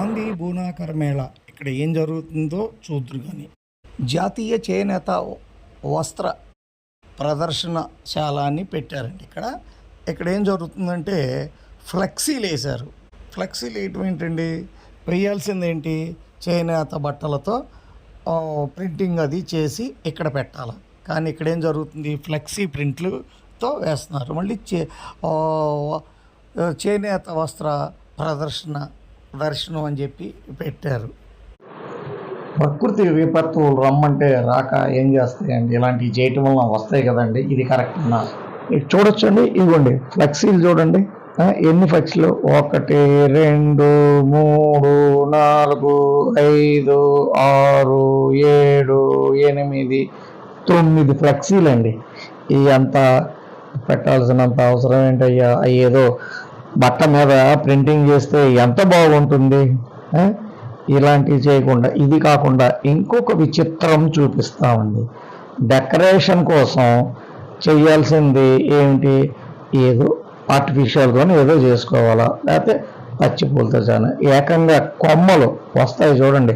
గాంధీ బూనాకర్ మేళ. ఇక్కడ ఏం జరుగుతుందో చూద్దరు కానీ జాతీయ చేనేత వస్త్ర ప్రదర్శనశాల అని పెట్టారండి ఇక్కడ. ఇక్కడ ఏం జరుగుతుందంటే ఫ్లెక్సీలు వేశారు. ఫ్లెక్సీలు వేయటం ఏంటండి? వేయాల్సింది ఏంటి? చేనేత బట్టలతో ప్రింటింగ్ అది చేసి ఇక్కడ పెట్టాలి. కానీ ఇక్కడ ఏం జరుగుతుంది? ఫ్లెక్సీ ప్రింట్లతో వేస్తున్నారు. మళ్ళీ చే చేనేత వస్త్ర ప్రదర్శన దర్శనం అని చెప్పి పెట్టారు. ప్రకృతి విపత్తులు రమ్మంటే రాక ఏం చేస్తాయండి? ఇలాంటివి చేయటం వల్ల వస్తాయి కదండి. ఇది కరెక్ట్ చూడొచ్చండి. ఇవ్వండి. ఫ్లెక్సీలు చూడండి. ఎన్ని ఫ్లెక్సీలు ఒకటి రెండు మూడు నాలుగు ఐదు ఆరు ఏడు ఎనిమిది తొమ్మిది ఫ్లెక్సీలు అండి ఇవి అంత పెట్టాల్సినంత అవసరం ఏంటయ్యా? అవి ఏదో బట్ట మీద ప్రింటింగ్ చేస్తే ఎంత బాగుంటుంది ఇలాంటివి చేయకుండా ఇది కాకుండా ఇంకొక విచిత్రం చూపిస్తామండి డెకరేషన్ కోసం చేయాల్సింది ఏమిటి? ఏదో ఆర్టిఫిషియల్తో ఏదో చేసుకోవాలా? లేకపోతే పచ్చి పూలతో చాలా ఏకంగా కొమ్మలు వస్తాయి చూడండి.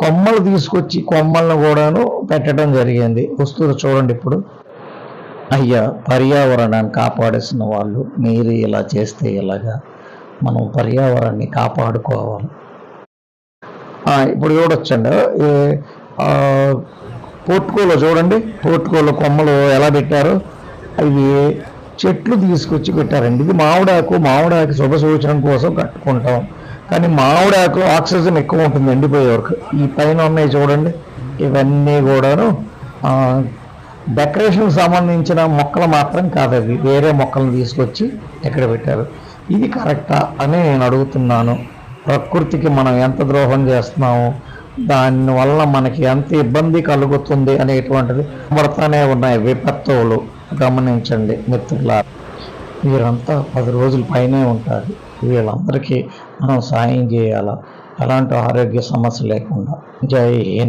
కొమ్మలు తీసుకొచ్చి కొమ్మలను కూడాను పెట్టడం జరిగింది. వస్తువులు చూడండి ఇప్పుడు. అయ్యా పర్యావరణాన్ని కాపాడేసిన వాళ్ళు మీరు ఇలా చేస్తే ఇలాగా మనం పర్యావరణాన్ని కాపాడుకోవాలి. ఇప్పుడు చూడొచ్చండి. ఈ, పోర్టుకోలో చూడండి. పోర్టుకోలో కొమ్మలు ఎలా పెట్టారు? అవి చెట్లు తీసుకొచ్చి పెట్టారండి. ఇది మామిడాకు మామిడాకు శుభ సూచన కోసం కట్టుకుంటాం. కానీ మామిడాకు ఆక్సిజన్ ఎక్కువ ఉంటుంది ఎండిపోయే వరకు. ఈ పైన ఉన్నాయి చూడండి. ఇవన్నీ కూడాను డెకరేషన్కి డెకరేషన్ సంబంధించిన మొక్కలు మాత్రం కాదు అవి. వేరే మొక్కలను తీసుకొచ్చి ఎక్కడ పెట్టారు. ఇది కరెక్టా అని నేను అడుగుతున్నాను. ప్రకృతికి మనం ఎంత ద్రోహం చేస్తున్నాము? దానివల్ల మనకి ఎంత ఇబ్బంది కలుగుతుంది అనేటువంటిది పడతానే ఉన్నాయి విపత్తువులు గమనించండి మిత్రుల వీరంతా పది రోజుల పైనే ఉంటారు. వీళ్ళందరికీ మనం సాయం చేయాలా? ఎలాంటి ఆరోగ్య సమస్య లేకుండా. జై హింద్.